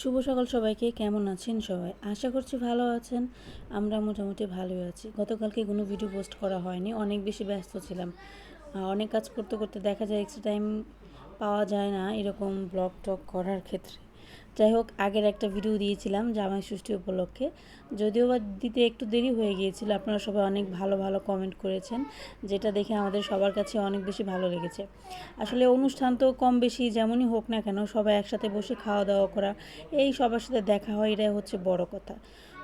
শুভ সকাল সবাইকে, কেমন আছেন সবাই? আশা করছি ভালো আছেন, আমরা মোটামুটি ভালোই আছি। গতকালকে কোনো ভিডিও পোস্ট করা হয়নি, অনেক বেশি ব্যস্ত ছিলাম। অনেক কাজ করতে করতে দেখা যায় এক্সট্রা টাইম পাওয়া যায় না এরকম ব্লগ টক করার ক্ষেত্রে। যাই হোক, আগের একটা ভিডিও দিয়েছিলাম জামাই ষষ্ঠী উপলক্ষে। যদিও বা দিতে একটু দেরি হয়ে গিয়েছিল, আপনারা সবাই অনেক ভালো ভালো কমেন্ট করেছেন, যেটা দেখে আমাদের সবার কাছে অনেক বেশি ভালো লেগেছে। আসলে অনুষ্ঠান তো কম বেশি যেমনই হোক না কেন, সবাই একসাথে বসে খাওয়া দাওয়া করা, এই সবার সাথে দেখা হয়, এটাই হচ্ছে বড় কথা।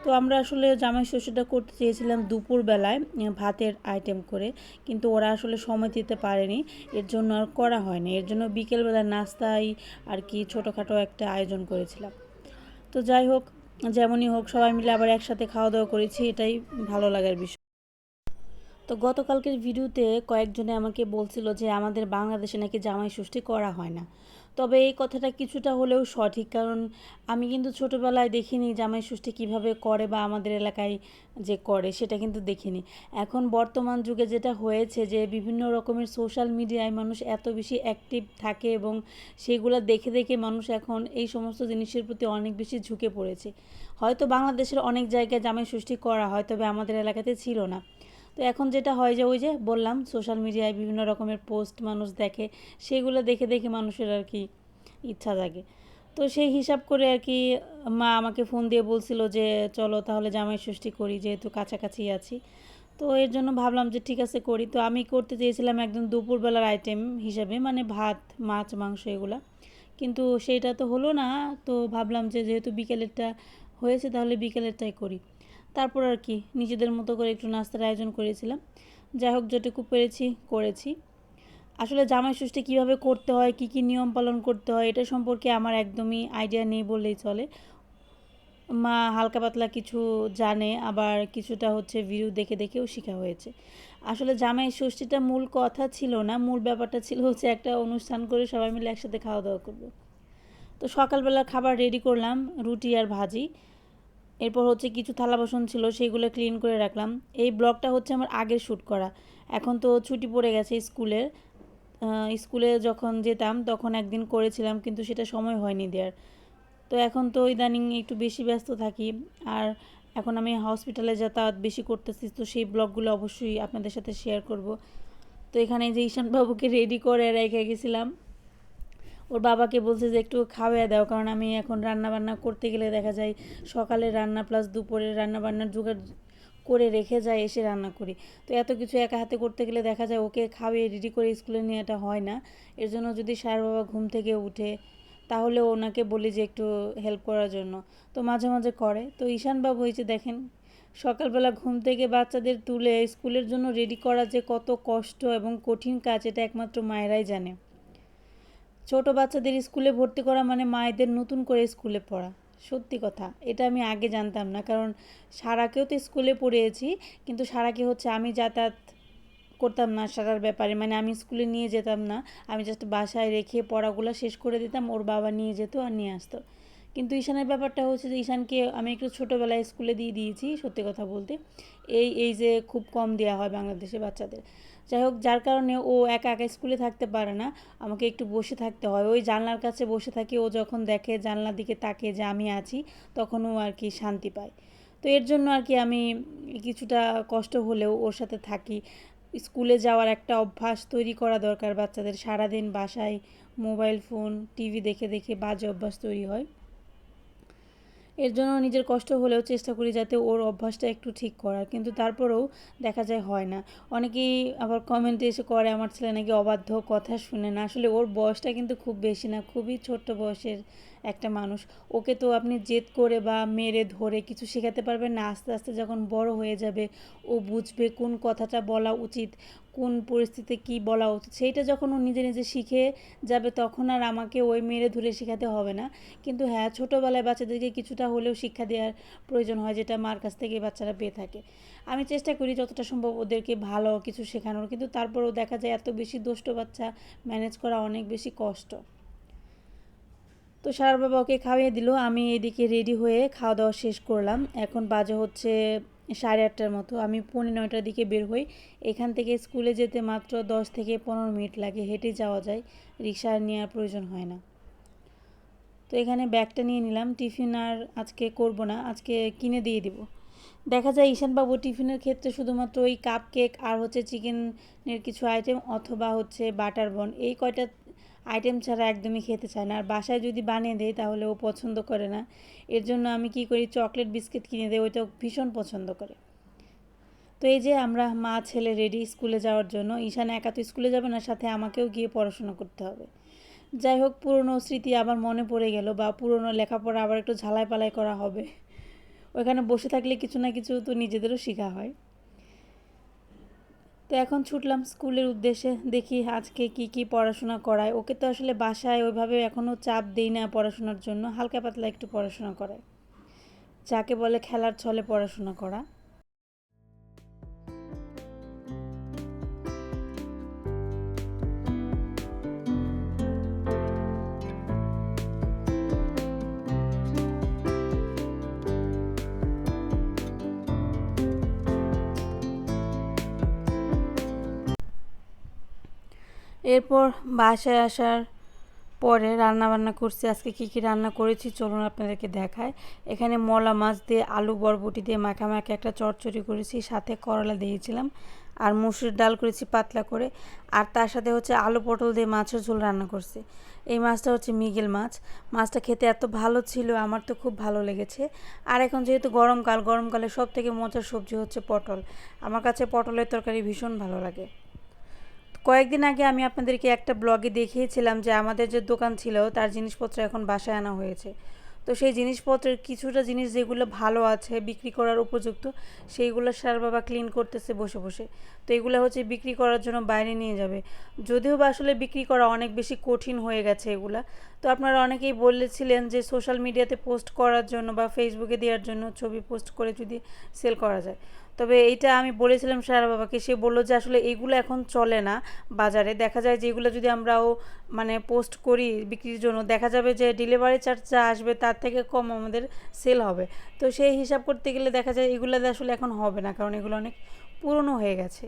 তো আমরা আসলে জামাই ষষ্ঠীটা করতে চেয়েছিলাম দুপুরবেলায় ভাতের আইটেম করে। কিন্তু ওরা আসলে সময় দিতে পারেনি, এর জন্য আর করা হয়নি। এর জন্য বিকেলবেলা নাস্তায় আর কি ছোটোখাটো একটা আয়োজন করেছিলাম। তো যাই হোক, যেমনই হোক, সবাই মিলে আবার একসাথে খাওয়া দাওয়া করেছি, এটাই ভালো লাগার বিষয়। তো গতকালকের ভিডিওতে কয়েকজনে আমাকে বলছিল যে আমাদের বাংলাদেশে নাকি জামাই ষষ্ঠী করা হয় না। তবে এই কথাটা কিছুটা হলেও সঠিক। কারণ আমি কিন্তু ছোটোবেলায় দেখিনি জামাই ষষ্ঠী কীভাবে করে বা আমাদের এলাকায় যে করে, সেটা কিন্তু দেখিনি। এখন বর্তমান যুগে যেটা হয়েছে যে বিভিন্ন রকমের সোশ্যাল মিডিয়ায় মানুষ এত বেশি অ্যাক্টিভ থাকে এবং সেগুলো দেখে দেখে মানুষ এখন এই সমস্ত জিনিসের প্রতি অনেক বেশি ঝুঁকে পড়েছে। হয়তো বাংলাদেশের অনেক জায়গায় জামাই ষষ্ঠী করা হয়, তবে আমাদের এলাকাতে ছিল না। তো এখন যেটা হয় যে ওই যে বললাম সোশ্যাল মিডিয়ায় বিভিন্ন রকমের পোস্ট মানুষ দেখে, সেগুলো দেখে দেখে মানুষের আর কি ইচ্ছা জাগে। তো সেই হিসাব করে আর কি মা আমাকে ফোন দিয়ে বলছিল যে, চলো তাহলে জামাই ষষ্ঠী করি, যেহেতু কাছাকাছি আছি। তো এর জন্য ভাবলাম যে, ঠিক আছে, করি। তো আমি করতে চেয়েছিলাম একদম দুপুরবেলার আইটেম হিসাবে মানে ভাত, মাছ, মাংস এগুলা। কিন্তু সেইটা তো হলো না। তো ভাবলাম যে, যেহেতু বিকেলেরটা হয়েছে, তাহলে বিকেলেরটাই করি। তারপর আর কি নিজেদের মতো করে একটু নাস্তার আয়োজন করেছিলাম। যাই হোক যেটুকু পেরেছি, করেছি। আসলে জামাই ষষ্ঠী কীভাবে করতে হয়, কী কী নিয়ম পালন করতে হয়, এটা সম্পর্কে আমার একদমই আইডিয়া নেই বললেই চলে। মা হালকা পাতলা কিছু জানে, আবার কিছুটা হচ্ছে ভিডিও দেখে দেখেও শেখা হয়েছে। আসলে জামাই ষষ্ঠীটা মূল কথা ছিল না, মূল ব্যাপারটা ছিল হচ্ছে একটা অনুষ্ঠান করে সবাই মিলে একসাথে খাওয়া দাওয়া করব। তো সকালবেলা খাবার রেডি করলাম, রুটি আর ভাজি। এরপর হচ্ছে কিছু থালা বাসন ছিল সেইগুলো ক্লিন করে রাখলাম। এই ব্লগটা হচ্ছে আমার আগের শ্যুট করা। এখন তো ছুটি পড়ে গেছে স্কুলের স্কুলে যখন যেতাম, তখন একদিন করেছিলাম, কিন্তু সেটা সময় হয়নি দেওয়ার তো এখন তো ইদানিং একটু বেশি ব্যস্ত থাকি, আর এখন আমি হসপিটালে যাতায়াত বেশি করতেছি, তো সেই ব্লগগুলো অবশ্যই আপনাদের সাথে শেয়ার করব। তো এখানে যে ঈশানবাবুকে রেডি করে রেখে গেছিলাম ওর বাবাকে বলছে যে একটু খাওয়াই দাও, কারণ আমি এখন রান্না বান্না করতে গেলে দেখা যায় সকালে রান্না প্লাস দুপুরে রান্না বান্নার জোগাড় করে রেখে যায়, এসে রান্না করি। তো এত কিছু একা হাতে করতে গেলে দেখা যায় ওকে খাওয়িয়ে রেডি করে স্কুলে নিয়ে এটা হয় না। এর জন্য যদি সার বাবা ঘুম থেকে উঠে, তাহলে ওনাকে বলি যে একটু হেল্প করার জন্য। তো মাঝে মাঝে করে। তো ঈশান বাবু হয়েছে দেখেন, সকালবেলা ঘুম থেকে বাচ্চাদের তুলে স্কুলের জন্য রেডি করা যে কত কষ্ট এবং কঠিন কাজ, এটা একমাত্র মায়েরাই জানে। ছোট বাচ্চাদের স্কুলে ভর্তি করা মানে মায়েদের নতুন করে স্কুলে পড়া। সত্যি কথা, এটা আমি আগে জানতাম না। কারণ সারাকেও তো স্কুলে পড়িয়েছি, কিন্তু সারাকে হচ্ছে আমি যাতায়াত করতাম না সারার ব্যাপারে। মানে আমি স্কুলে নিয়ে যেতাম না, আমি জাস্ট বাসায় রেখে পড়াগুলো শেষ করে দিতাম, ওর বাবা নিয়ে যেত আর নিয়ে আসতো। কিন্তু ঈশানের ব্যাপারটা হচ্ছে যে, ঈশানকে আমি একটু ছোটোবেলায় স্কুলে দিয়ে দিয়েছি, সত্যি কথা বলতে। এই এই যে খুব কম দেওয়া হয় বাংলাদেশে বাচ্চাদের। যাই হোক, যার কারণে ও একা একা স্কুলে থাকতে পারে না। আমাকে একটু বসে থাকতে হয়। ওই জানলার কাছে বসে থাকি, ও যখন দেখে জানলার দিকে তাকে যে আমি আছি, তখন ও আর কি শান্তি পায়। তো এর জন্য আর কি আমি কিছুটা কষ্ট হলেও ওর সাথে থাকি। স্কুলে যাওয়ার একটা অভ্যাস তৈরি করা দরকার বাচ্চাদের। সারাদিন বাসায় মোবাইল ফোন টিভি দেখে দেখে বাজে অভ্যাস তৈরি হয়। এর জন্য নিজের কষ্ট হলেও চেষ্টা করি যাতে ওর অভ্যাসটা একটু ঠিক করার, কিন্তু তারপরেও দেখা যায় হয় না। অনেকেই আবার কমেন্টে এসে করে, আমার ছেলে নাকি অবাধ্য, কথা শুনে না। আসলে ওর বয়সটা কিন্তু খুব বেশি না, খুবই ছোট্ট বয়সের একটা মানুষ। ওকে তো আপনি জেদ করে বা মেরে ধরে কিছু শেখাতে পারবেন না। আস্তে আস্তে যখন বড় হয়ে যাবে, ও বুঝবে কোন কথাটা বলা উচিত। কোন পরিস্থিতিতে কী বলা উচিত? সেইটা যখন ও নিজে নিজে শিখে যাবে তখন আর আমাকে ওই মেরে ধরে শেখাতে হবে না। কিন্তু হ্যাঁ ছোটোবেলায় বাচ্চাদেরকে কিছুটা হলেও শিক্ষা দেওয়ার প্রয়োজন হয় যেটা মার কাছ থেকে বাচ্চারা পেয়ে থাকে। আমি চেষ্টা করি যতটা সম্ভব ওদেরকে ভালো কিছু শেখানোর, কিন্তু তারপরেও দেখা যায় এত বেশি দুষ্ট বাচ্চা ম্যানেজ করা অনেক বেশি কষ্ট। তো সার বাবা ওকে খাইয়ে দিল, আমি এদিকে রেডি হয়ে খাওয়া দাওয়া শেষ করলাম। এখন বাজে হচ্ছে সাড়ে আটটার মতো, আমি পৌনে নয়টার দিকে বের হই। এখান থেকে স্কুলে যেতে মাত্র দশ থেকে পনেরো মিনিট লাগে, হেঁটে যাওয়া যায়, রিক্সা নেওয়ার প্রয়োজন হয় না। তো এখানে ব্যাগটা নিয়ে নিলাম, টিফিন আর আজকে করব না, আজকে কিনে দিয়ে দিব। দেখা যায় ঈশানবাবু টিফিনের ক্ষেত্রে শুধুমাত্র ওই কাপ কেক আর হচ্ছে চিকেনের কিছু আইটেম অথবা হচ্ছে বাটার বন, এই কয়টা আইটেম ছাড়া একদমই খেতে চায় না। আর বাসায় যদি বানিয়ে দেয় তাহলে ও পছন্দ করে না। এর জন্য আমি কি করি, চকলেট বিস্কিট কিনে দেয় ওইটা ভীষণ পছন্দ করে। তো এই যে আমরা মা, ছেলে রেডি স্কুলে যাওয়ার জন্য, ঈশান একা তো স্কুলে যাবে না, সাথে আমাকেও গিয়ে পড়াশোনা করতে হবে। যাই হোক, পুরনো স্মৃতি আবার মনে পড়ে গেল, বা পুরনো লেখাপড়া আবার একটু ঝালাই পালাই করা হবে। ওইখানে বসে থাকলে কিছু না কিছু তো নিজেদেরও শেখা হয়। তো এখন ছুটলাম স্কুলের উদ্দেশ্যে দেখি আজকে কি কি পড়াশোনা করায়। ওকে তো আসলে বাসায় ওইভাবে এখনও চাপ দেই না পড়াশোনার জন্য, হালকা পাতলা একটু পড়াশোনা করায়। যাকে বলে খেলার ছলে পড়াশোনা করা। এরপর বাসায় আসার পরে রান্না বান্না করছি। আজকে কী কী রান্না করেছি চলুন আপনাদেরকে দেখায় এখানে মলা মাছ দিয়ে আলু বরবটি দিয়ে মাখা মাখা একটা চটচড়ি করেছি, সাথে করলা দিয়েছিলাম আর মুসুর ডাল করেছি পাতলা করে। আর তার সাথে হচ্ছে আলু পটল দিয়ে মাছের ঝোল রান্না করছি। এই মাছটা হচ্ছে মিগেল মাছ। মাছটা খেতে এত ভালো ছিল, আমার তো খুব ভালো লেগেছে। আর এখন যেহেতু গরমকাল, গরমকালে সব থেকে মজার সবজি হচ্ছে পটল। আমার কাছে পটলের তরকারি ভীষণ ভালো লাগে। কয়েকদিন আগে আমি আপনাদেরকে একটা ব্লগে দেখিয়েছিলাম যে আমাদের যে দোকান ছিল, তার জিনিসপত্র এখন বাসায় আনা হয়েছে। তো সেই জিনিসপত্রের কিছুটা জিনিস যেগুলো ভালো আছে, বিক্রি করার উপযুক্ত, সেইগুলো সার বাবা ক্লিন করতেছে বসে বসে। তো এগুলো হচ্ছে বিক্রি করার জন্য বাইরে নিয়ে যাবে। যদিও বা আসলে বিক্রি করা অনেক বেশি কঠিন হয়ে গেছে এগুলা। তো আপনারা অনেকেই বলেছিলেন যে সোশ্যাল মিডিয়াতে পোস্ট করার জন্য বা ফেসবুকে দেওয়ার জন্য ছবি পোস্ট করে যদি সেল করা যায়। তবে এইটা আমি বলেছিলাম সারা বাবাকে, সে বলল যে আসলে এইগুলো এখন চলে না বাজারে। দেখা যায় যে এগুলো যদি আমরাও মানে পোস্ট করি বিক্রির জন্য, দেখা যাবে যে ডেলিভারি চার্জ যা আসবে তার থেকে কম আমাদের সেল হবে। তো সেই হিসাব করতে গেলে দেখা যায় এগুলো আসলে এখন হবে না, কারণ এগুলো অনেক পুরনো হয়ে গেছে।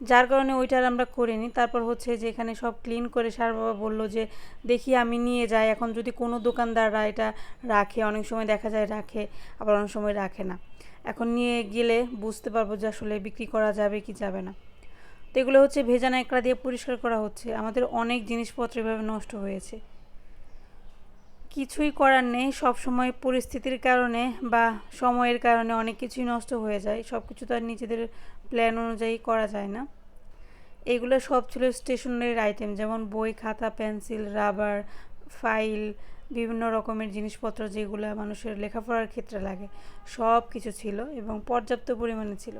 যার কারণে ওইটার আমরা করিনি। তারপর হচ্ছে যে এখানে সব ক্লিন করে সার বাবা বলল যে, দেখি আমি নিয়ে যাই। এখন যদি কোনো দোকানদাররা এটা রাখে, অনেক সময় দেখা যায় রাখে, আবার অনেক সময় রাখে না। এখন নিয়ে গেলে বুঝতে পারব যে আসলে বিক্রি করা যাবে কি যাবে না। তো এগুলো হচ্ছে ভেজা নাইকড়া দিয়ে পরিষ্কার করা হচ্ছে। আমাদের অনেক জিনিসপত্র এভাবে নষ্ট হয়েছে। কিছুই করার নেই। সব সময় পরিস্থিতির কারণে বা সময়ের কারণে অনেক কিছুই নষ্ট হয়ে যায়। সব কিছু তো আর নিজেদের প্ল্যান অনুযায়ী করা যায় না। এগুলো সব ছিল স্টেশনারির আইটেম যেমন বই, খাতা পেন্সিল রাবার ফাইল বিভিন্ন রকমের জিনিসপত্র যেগুলো মানুষের লেখাপড়ার ক্ষেত্রে লাগে। সব কিছু ছিল এবং পর্যাপ্ত পরিমাণে ছিল।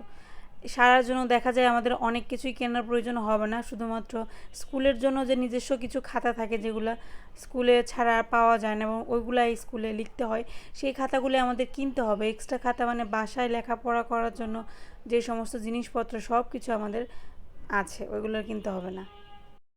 সারার জন্য দেখা যায় আমাদের অনেক কিছুই কেনার প্রয়োজন হবে না, শুধুমাত্র স্কুলের জন্য যে নিজস্ব কিছু খাতা থাকে যেগুলো স্কুলে ছাড়া পাওয়া যায় না এবং ওইগুলাই স্কুলে লিখতে হয়, সেই খাতাগুলি আমাদের কিনতে হবে। এক্সট্রা খাতা মানে বাসায় লেখাপড়া করার জন্য যে সমস্ত জিনিসপত্র সব কিছু আমাদের আছে ওইগুলো কিনতে হবে না।